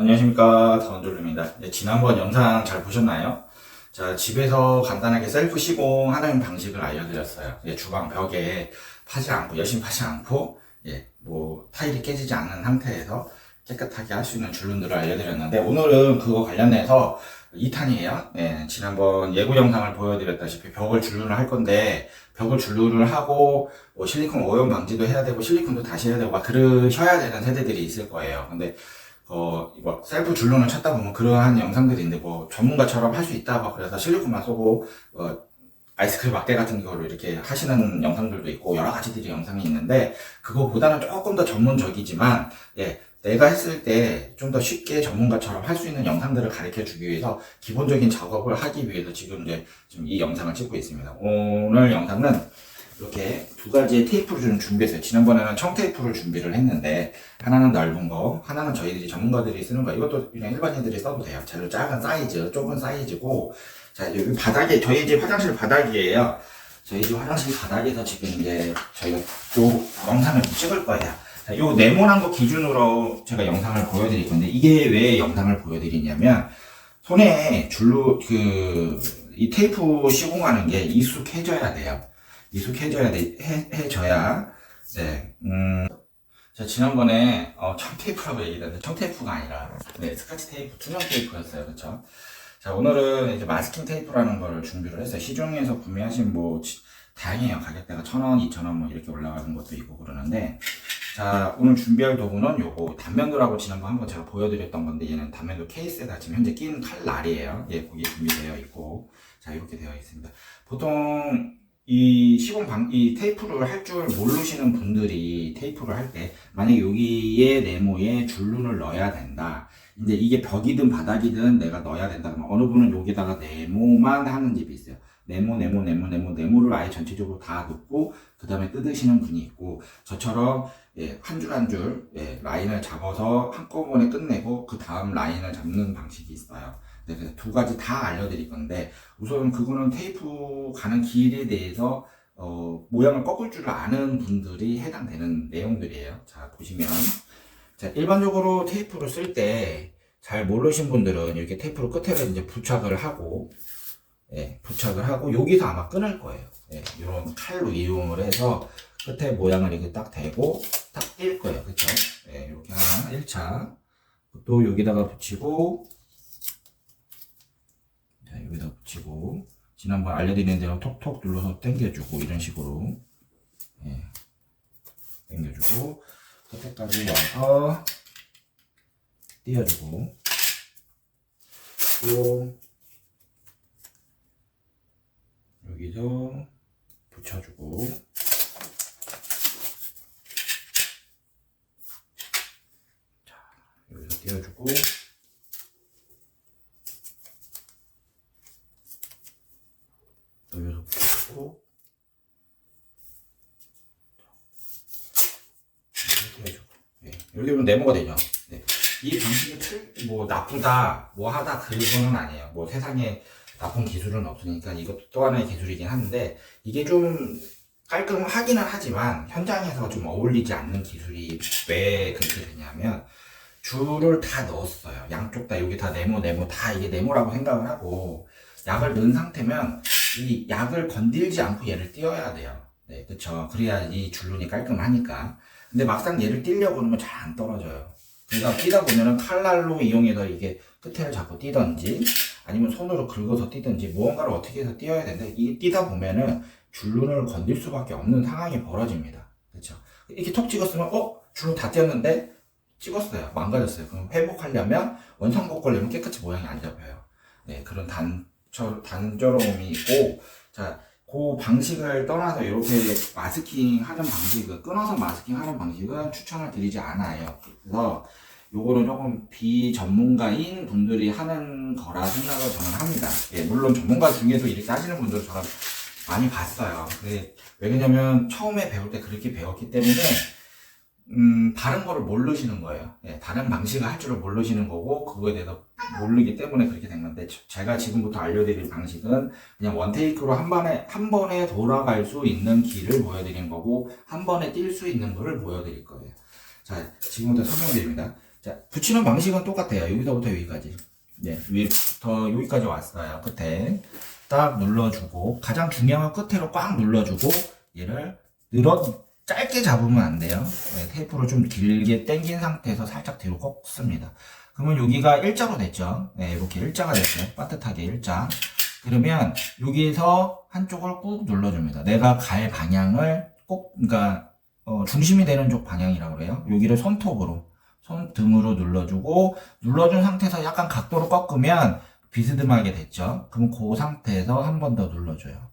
안녕하십니까. 더원졸입니다. 네, 지난번 영상 잘 보셨나요? 자 집에서 간단하게 셀프 시공 하는 방식을 알려드렸어요. 예, 주방 벽에 파지 않고 열심히 파지 않고 예, 뭐 타일이 깨지지 않는 상태에서 깨끗하게 할 수 있는 줄눈들을 알려드렸는데 오늘은 그거 관련해서 2탄이에요. 예, 지난번 예고 영상을 보여드렸다시피 벽을 줄눈을 할 건데 벽을 줄눈을 하고 뭐 실리콘 오염 방지도 해야 되고 실리콘도 다시 해야 되고 막 그러셔야 되는 세대들이 있을 거예요. 근데 어, 이거 셀프 줄눈을 찾다 보면 그러한 영상들이 있는데 뭐 전문가처럼 할 수 있다 막 그래서 실리콘만 쏘고 어, 아이스크림 막대 같은 거로 이렇게 하시는 영상들도 있고 여러 가지들이 영상이 있는데 그거보다는 조금 더 전문적이지만 예, 내가 했을 때 좀 더 쉽게 전문가처럼 할 수 있는 영상들을 가르쳐 주기 위해서 기본적인 작업을 하기 위해서 지금 이제 지금 이 영상을 찍고 있습니다. 오늘 영상은 이렇게 두 가지의 테이프를 좀 준비했어요. 지난번에는 청 테이프를 준비를 했는데 하나는 넓은 거, 하나는 저희들이 전문가들이 쓰는 거. 이것도 그냥 일반인들이 써도 돼요. 제일 작은 사이즈, 좁은 사이즈고. 자 여기 바닥에 저희 집 화장실 바닥이에요. 저희 집 화장실 바닥에서 지금 이제 저희가 요 영상을 좀 찍을 거예요. 자, 요 네모난 거 기준으로 제가 영상을 보여드릴 건데 이게 왜 영상을 보여드리냐면 손에 줄로 그 이 테이프 시공하는 게 익숙해져야 돼요. 익숙해져야 돼, 해, 해져야, 네, 음. 자, 지난번에, 어, 청테이프라고 얘기했는데, 청테이프가 아니라, 네, 스카치 테이프, 투명 테이프였어요. 그쵸? 자, 오늘은 이제 마스킹 테이프라는 거를 준비를 했어요. 시중에서 구매하신 뭐, 지- 다양해요. 가격대가 천 원, 이천 원, 뭐, 이렇게 올라가는 것도 있고 그러는데, 자, 오늘 준비할 도구는 요거, 단면도라고 지난번 한번 제가 보여드렸던 건데, 얘는 단면도 케이스에다 지금 현재 낀 칼날이에요. 예, 거기 준비되어 있고, 자, 이렇게 되어 있습니다. 보통, 이 시공 방, 이 테이프를 할 줄 모르시는 분들이 테이프를 할 때, 만약에 여기에 네모에 줄눈을 넣어야 된다. 근데 이게 벽이든 바닥이든 내가 넣어야 된다. 그러면 어느 분은 여기다가 네모만 하는 집이 있어요. 네모, 네모, 네모, 네모, 네모를 아예 전체적으로 다 넣고, 그 다음에 뜯으시는 분이 있고, 저처럼, 예, 한 줄 한 줄, 예, 라인을 잡아서 한꺼번에 끝내고, 그 다음 라인을 잡는 방식이 있어요. 네, 그래서 두 가지 다 알려드릴 건데, 우선 그거는 테이프 가는 길에 대해서 어, 모양을 꺾을 줄 아는 분들이 해당되는 내용들이에요. 자, 보시면. 자, 일반적으로 테이프를 쓸 때 잘 모르신 분들은 이렇게 테이프를 끝에를 이제 부착을 하고, 예, 부착을 하고, 여기서 아마 끊을 거예요. 예, 이런 칼로 이용을 해서 끝에 모양을 이렇게 딱 대고, 딱뛸 거예요. 그쵸? 예, 이렇게 하나, 1차. 또 여기다가 붙이고, 자, 여기다 붙이고, 지난번 알려드린 대로 톡톡 눌러서 당겨주고, 이런 식으로. 예. 당겨주고, 끝에까지 와서, 띄워주고, 또, 여기서 붙여주고, 자, 여기서 띄워주고, 여기서 붙여주고, 이렇게 해주고, 네, 이렇게 하면 네모가 되죠. 네. 이 방식이 틀, 뭐 나쁘다, 뭐 하다 그거는 아니에요. 뭐 세상에 나쁜 기술은 없으니까 이것도 또 하나의 기술이긴 한데 이게 좀 깔끔하기는 하지만 현장에서 좀 어울리지 않는 기술이 왜 그렇게 되냐면 줄을 다 넣었어요. 양쪽 다 여기 다 네모 네모 다 이게 네모라고 생각을 하고 약을 넣은 상태면 이 약을 건들지 않고 얘를 띄워야 돼요. 네, 그쵸. 그래야 이 줄눈이 깔끔하니까. 근데 막상 얘를 띄려고 그러면 잘 안 떨어져요. 그러니까 뛰다 보면은 칼날로 이용해서 이게 끝에를 잡고 뛰던지 아니면 손으로 긁어서 뛰든지 무언가를 어떻게 해서 띄어야 되는데 이 뛰다 보면은 줄눈을 건들 수밖에 없는 상황이 벌어집니다. 그렇죠? 이렇게 톡 찍었으면 어 줄눈 다 띄었는데 찍었어요. 망가졌어요. 그럼 회복하려면 원상복 걸려면 깨끗이 모양이 안 잡혀요. 네 그런 단처 단조로움이 있고 자. 그 방식을 떠나서 이렇게 마스킹 하는 방식은 끊어서 마스킹 하는 방식은 추천을 드리지 않아요. 그래서 요거는 조금 비전문가인 분들이 하는 거라 생각을 저는 합니다. 예, 물론 전문가 중에서 이렇게 하시는 분들 저는 많이 봤어요. 근데 왜냐면 처음에 배울 때 그렇게 배웠기 때문에 음, 다른 거를 모르시는 거예요. 예, 다른 방식을 할 줄을 모르시는 거고 그거에 대해서 모르기 때문에 그렇게 된 건데 저- 제가 지금부터 알려드릴 방식은 그냥 원테이크로 한 번에 한 번에 돌아갈 수 있는 길을 보여드린 거고 한 번에 뛸 수 있는 거를 보여드릴 거예요. 자, 지금부터 설명드립니다. 자, 붙이는 방식은 똑같아요. 여기서부터 여기까지. 네, 위부터 여기까지 왔어요. 끝에. 딱 눌러주고, 가장 중요한 건 끝으로 꽉 눌러주고, 얘를 늘어, 짧게 잡으면 안 돼요. 네, 테이프를 좀 길게 당긴 상태에서 살짝 뒤로 꺾습니다. 그러면 여기가 일자로 됐죠. 네, 이렇게 일자가 됐어요. 빠듯하게 일자. 그러면 여기서 한쪽을 꾹 눌러줍니다. 내가 갈 방향을 꼭, 그러니까 어, 중심이 되는 쪽 방향이라고 그래요. 여기를 손톱으로, 손등으로 눌러주고, 눌러준 상태에서 약간 각도로 꺾으면 비스듬하게 됐죠. 그럼 그 상태에서 한 번 더 눌러줘요.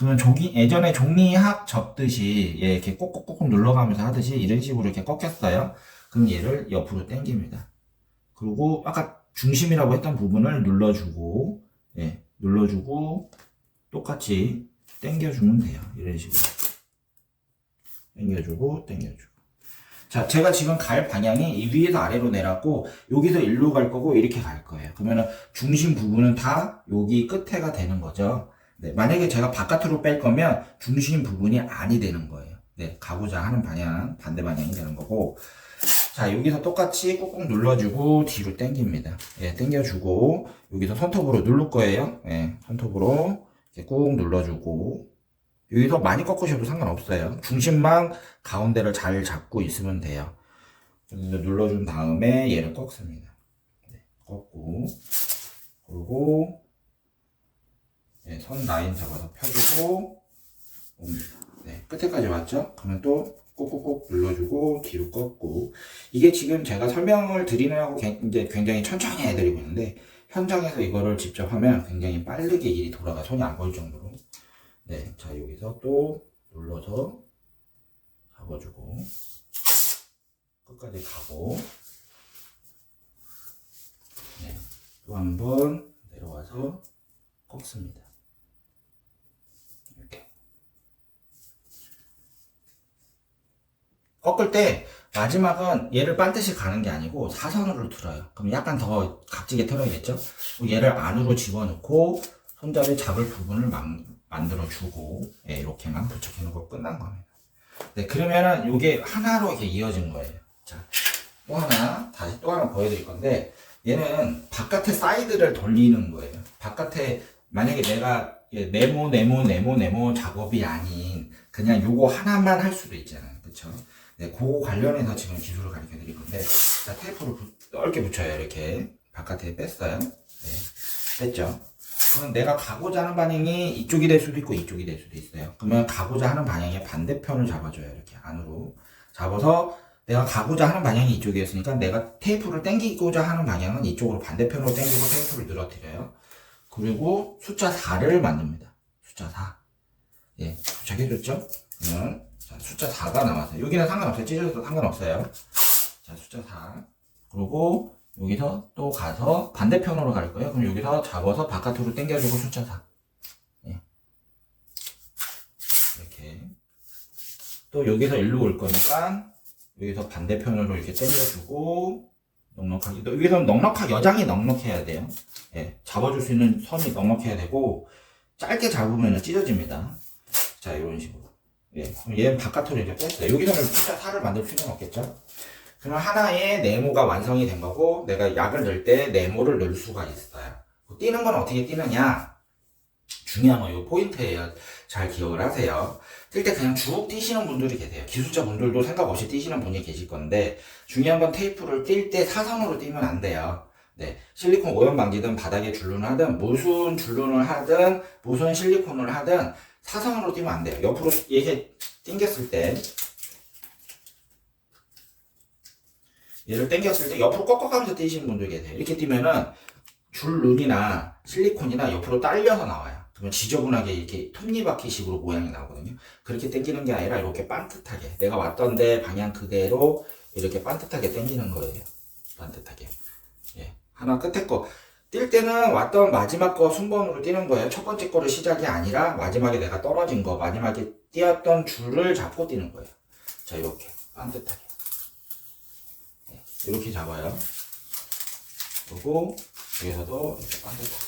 그러면 종이, 예전에 종이학 접듯이, 예, 이렇게 꼭꼭꼭 눌러가면서 하듯이 이런 식으로 이렇게 꺾였어요. 그럼 얘를 옆으로 당깁니다. 그리고 아까 중심이라고 했던 부분을 눌러주고, 예, 눌러주고, 똑같이 당겨주면 돼요. 이런 식으로. 당겨주고, 당겨주고. 자, 제가 지금 갈 방향이 이 위에서 아래로 내렸고, 여기서 일로 갈 거고, 이렇게 갈 거예요. 그러면은 중심 부분은 다 여기 끝에가 되는 거죠. 네, 만약에 제가 바깥으로 뺄 거면 중심 부분이 아니 되는 거예요. 네, 가고자 하는 방향, 반대 방향이 되는 거고. 자, 여기서 똑같이 꾹꾹 눌러주고, 뒤로 당깁니다. 예, 당겨주고, 여기서 손톱으로 누를 거예요. 예, 손톱으로 꾹 눌러주고, 여기서 많이 꺾으셔도 상관없어요. 중심만 가운데를 잘 잡고 있으면 돼요. 눌러준 다음에 얘를 꺾습니다. 네, 꺾고, 그리고, 네, 선 라인 잡아서 펴주고, 옵니다. 네, 끝에까지 왔죠? 그러면 또 꾹꾹꾹 눌러주고, 뒤로 꺾고. 이게 지금 제가 설명을 드리느라고 굉- 이제 굉장히 천천히 해드리고 있는데, 현장에서 이거를 직접 하면 굉장히 빠르게 일이 돌아가 손이 안 보일 정도로. 네, 자, 여기서 또 눌러서 잡아주고, 끝까지 가고, 네, 또 한 번 내려와서 꺾습니다. 이렇게. 꺾을 때 마지막은 얘를 반드시 가는 게 아니고 사선으로 틀어요. 그럼 약간 더 각지게 틀어야겠죠? 그리고 얘를 안으로 집어넣고 손잡이 잡을 부분을 만, 만들어주고 예, 이렇게만 부착해 놓고 끝난 겁니다. 네, 그러면은 이게 하나로 이렇게 이어진 거예요. 자, 또 하나 다시 또 하나 보여드릴 건데 얘는 바깥에 사이드를 돌리는 거예요. 바깥에 만약에 내가 예, 네모 네모 네모 네모 작업이 아닌 그냥 요거 하나만 할 수도 있잖아요. 그쵸? 네, 그거 관련해서 지금 기술을 가르쳐 드릴 건데 자, 테이프를 부- 넓게 붙여요. 이렇게 바깥에 뺐어요. 네, 뺐죠. 그러면 내가 가고자 하는 방향이 이쪽이 될 수도 있고 이쪽이 될 수도 있어요. 그러면 가고자 하는 방향의 반대편을 잡아줘요. 이렇게 안으로 잡아서 내가 가고자 하는 방향이 이쪽이었으니까 내가 테이프를 당기고자 하는 방향은 이쪽으로 반대편으로 당기고 테이프를 늘어뜨려요. 그리고 숫자 4를 만듭니다. 숫자 4. 예, 도착해줬죠? 그러면 자, 숫자 4가 나왔어요. 여기는 상관없어요. 찢어져도 상관없어요. 자, 숫자 4. 그리고 여기서 또 가서 반대편으로 갈 거예요. 그럼 여기서 잡아서 바깥으로 당겨주고 숫자 4. 예. 이렇게. 또 여기서 일로 올 거니까 여기서 반대편으로 이렇게 당겨주고 넉넉하게. 또 여기서 넉넉하게 여장이 넉넉해야 돼요. 예. 잡아줄 수 있는 선이 넉넉해야 되고 짧게 잡으면 찢어집니다. 자, 이런 식으로. 예. 그럼 얘는 바깥으로 이렇게 뺐어요. 여기서는 숫자 4를 만들 필요는 없겠죠? 그럼 하나의 네모가 완성이 된 거고 내가 약을 넣을 때 네모를 넣을 수가 있어요. 뛰는 건 어떻게 뛰느냐? 중요한 건이 포인트예요. 잘 기억을 하세요. 뛸 때 그냥 쭉 뛰시는 분들이 계세요. 기술자 분들도 생각 없이 뛰시는 분이 계실 건데 중요한 건 테이프를 뛸 때 사선으로 뛰면 안 돼요. 네, 실리콘 오염 방지든 바닥에 줄눈을 하든 무슨 줄눈을 하든 무슨 실리콘을 하든 사선으로 뛰면 안 돼요. 옆으로 이렇게 당겼을 때 얘를 당겼을 때 옆으로 꺾어가면서 뛰시는 분들 계세요. 이렇게 뛰면은 줄눈이나 실리콘이나 옆으로 딸려서 나와요. 그러면 지저분하게 이렇게 톱니바퀴식으로 모양이 나오거든요. 그렇게 당기는 게 아니라 이렇게 반듯하게 내가 왔던 데 방향 그대로 이렇게 반듯하게 당기는 거예요. 반듯하게. 예. 하나 끝에 거. 뛸 때는 왔던 마지막 거 순번으로 뛰는 거예요. 첫 번째 거를 시작이 아니라 마지막에 내가 떨어진 거, 마지막에 뛰었던 줄을 잡고 뛰는 거예요. 자, 이렇게. 반듯하게. 네, 이렇게 잡아요. 그리고 여기서도 이렇게 반듯하게.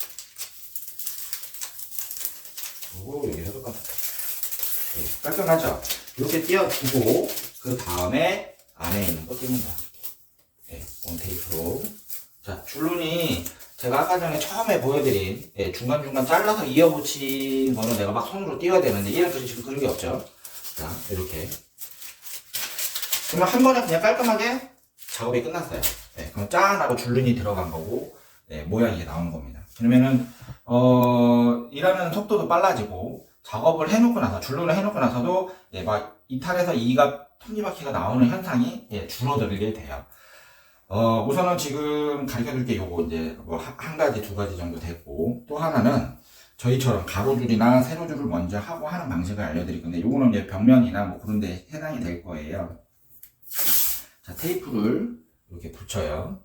그리고 여기서도 반듯하게. 예, 깔끔하죠? 이렇게 띄워두고 그 다음에 안에 있는 거 띄는다. 예, 원테이프로. 자, 줄눈이 제가 아까 전에 처음에 보여드린 예, 중간중간 잘라서 이어붙인 거는 내가 막 손으로 띄워야 되는데 얘는 또 지금 그런 게 없죠. 자, 이렇게. 그러면 한 번에 그냥 깔끔하게 작업이 끝났어요. 예, 그럼 짠 하고 줄눈이 들어간 거고 예, 모양이 나오는 겁니다. 그러면은 어, 일하는 속도도 빨라지고 작업을 해놓고 나서 줄눈을 해놓고 나서도 예, 막 이탈해서 이가 톱니바퀴가 나오는 현상이 예, 줄어들게 돼요. 어, 우선은 지금 가르쳐 줄게 요거 이제 뭐 한 가지, 두 가지 정도 됐고, 또 하나는 저희처럼 가로줄이나 세로줄을 먼저 하고 하는 방식을 알려드릴 건데, 요거는 이제 벽면이나 뭐 그런 데 해당이 될 거예요. 자, 테이프를 이렇게 붙여요.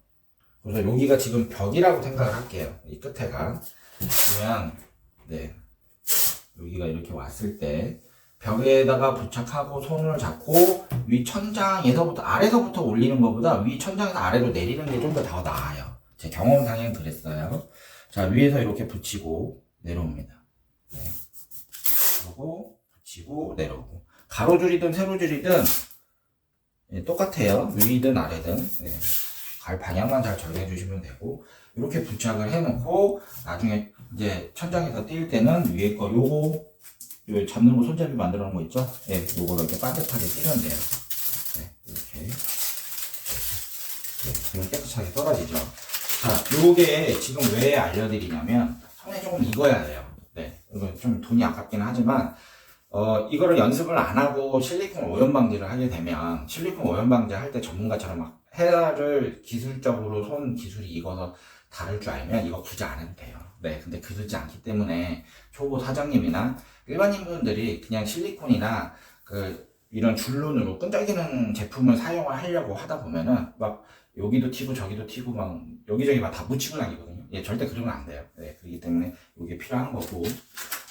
그래서 여기가 지금 벽이라고 생각을 할게요. 이 끝에가. 그러면, 네. 여기가 이렇게 왔을 때, 벽에다가 부착하고 손을 잡고 위 천장에서부터 아래서부터 올리는 것보다 위 천장에서 아래로 내리는 게 좀 더 더 나아요. 제 경험상에는 그랬어요. 자 위에서 이렇게 붙이고 내려옵니다. 네. 그리고 붙이고 내려오고 가로줄이든 세로줄이든 예, 똑같아요. 위든 아래든 네. 갈 방향만 잘 정해 주시면 되고 이렇게 부착을 해놓고 나중에 이제 천장에서 뛸 때는 위에 거 요거 요 잡는 거 손잡이 만들어 놓은 거 있죠? 예, 요거를 이렇게 반듯하게 찌면 돼요. 네, 이렇게. 네, 그러면 깨끗하게 떨어지죠. 자, 요게 지금 왜 알려드리냐면, 손에 조금 익어야 돼요. 네, 이거 좀 돈이 아깝긴 하지만, 어, 이거를 연습을 안 하고 실리콘 오염 방지를 하게 되면, 실리콘 오염 방지 할 때 전문가처럼 막 헤라를 기술적으로 손 기술이 익어서 다룰 줄 알면 이거 굳이 안 해도 돼요. 네, 근데 그러지 않기 때문에 초보 사장님이나 일반인 분들이 그냥 실리콘이나 그 이런 줄눈으로 끈적이는 제품을 사용을 하려고 하다 보면은 막 여기도 튀고 저기도 튀고 막 여기저기 막 다 묻히고 다니거든요. 예, 절대 그러면 안 돼요. 네, 그렇기 때문에 이게 필요한 거고.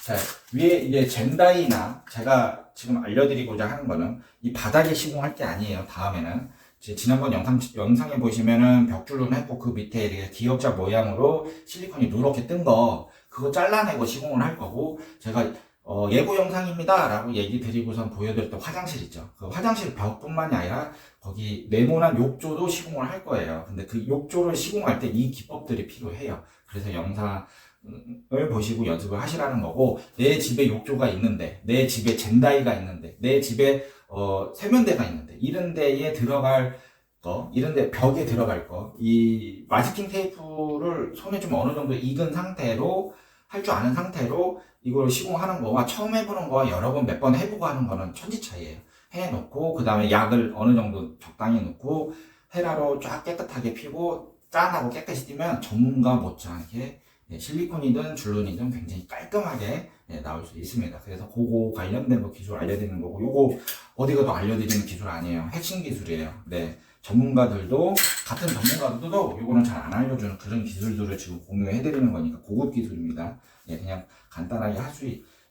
자, 위에 이제 젠다이나 제가 지금 알려드리고자 하는 거는 이 바닥에 시공할 게 아니에요. 다음에는. 제 지난번 영상, 영상에 보시면은 벽줄눈 했고 그 밑에 이렇게 기역자 모양으로 실리콘이 누렇게 뜬 거, 그거 잘라내고 시공을 할 거고, 제가 어, 예고 영상입니다. 라고 얘기 드리고선 보여드렸던 화장실 있죠. 그 화장실 벽뿐만이 아니라 거기 네모난 욕조도 시공을 할 거예요. 근데 그 욕조를 시공할 때 이 기법들이 필요해요. 그래서 영상 을 보시고 연습을 하시라는 거고, 내 집에 욕조가 있는데, 내 집에 젠다이가 있는데, 내 집에 어, 세면대가 있는데, 이런 데에 들어갈 거, 이런 데 벽에 들어갈 거, 이 마스킹 테이프를 손에 좀 어느 정도 익은 상태로 할 줄 아는 상태로 이걸 시공하는 거와 처음 해보는 거와 여러 번 몇 번 해보고 하는 거는 천지 차이예요. 해놓고 그 다음에 약을 어느 정도 적당히 넣고 헤라로 쫙 깨끗하게 피고 짠하고 깨끗이 띄면 전문가 못지않게 예, 실리콘이든 줄눈이든 굉장히 깔끔하게 예, 나올 수 있습니다. 그래서 그거 관련된 거 기술 알려드리는 거고 요거 어디 가도 알려드리는 기술 아니에요. 핵심 기술이에요. 네. 전문가들도 같은 전문가들도 요거는 잘 안 알려주는 그런 기술들을 지금 공유해드리는 거니까 고급 기술입니다. 예, 그냥 간단하게 할 수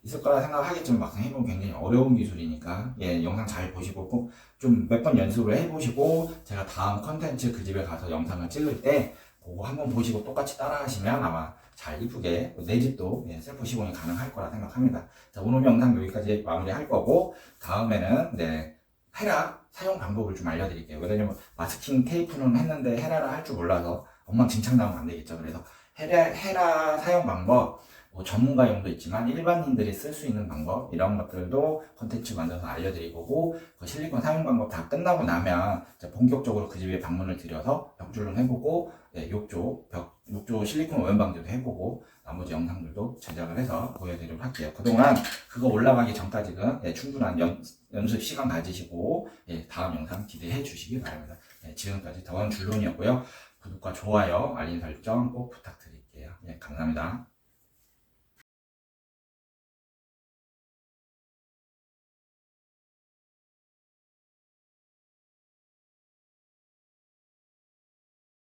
있을 거라 생각하겠지만 막상 해보면 굉장히 어려운 기술이니까 예, 영상 잘 보시고 좀 몇 번 연습을 해보시고 제가 다음 컨텐츠 그 집에 가서 영상을 찍을 때 그거 한번 보시고 똑같이 따라 하시면 아마 잘 이쁘게 내 집도 예, 셀프 시공이 가능할 거라 생각합니다. 자, 오늘 영상 여기까지 마무리 할 거고 다음에는 네, 헤라 사용 방법을 좀 알려드릴게요. 왜냐면 마스킹 테이프는 했는데 헤라를 할 줄 몰라서 엉망진창 나오면 안 되겠죠. 그래서 헤라, 헤라 사용 방법 뭐 전문가용도 있지만 일반인들이 쓸 수 있는 방법 이런 것들도 컨텐츠 만들어서 알려드릴 거고 그 실리콘 사용 방법 다 끝나고 나면 본격적으로 그 집에 방문을 드려서 벽줄론 해보고 예, 욕조 벽 욕조 실리콘 방지도 해보고 나머지 영상들도 제작을 해서 보여드리도록 할게요. 그동안 그거 올라가기 전까지는 예, 충분한 연, 연습 시간 가지시고 예, 다음 영상 기대해 주시기 바랍니다. 예, 지금까지 더원 줄론이었고요. 구독과 좋아요, 알림 설정 꼭 부탁드릴게요. 예, 감사합니다.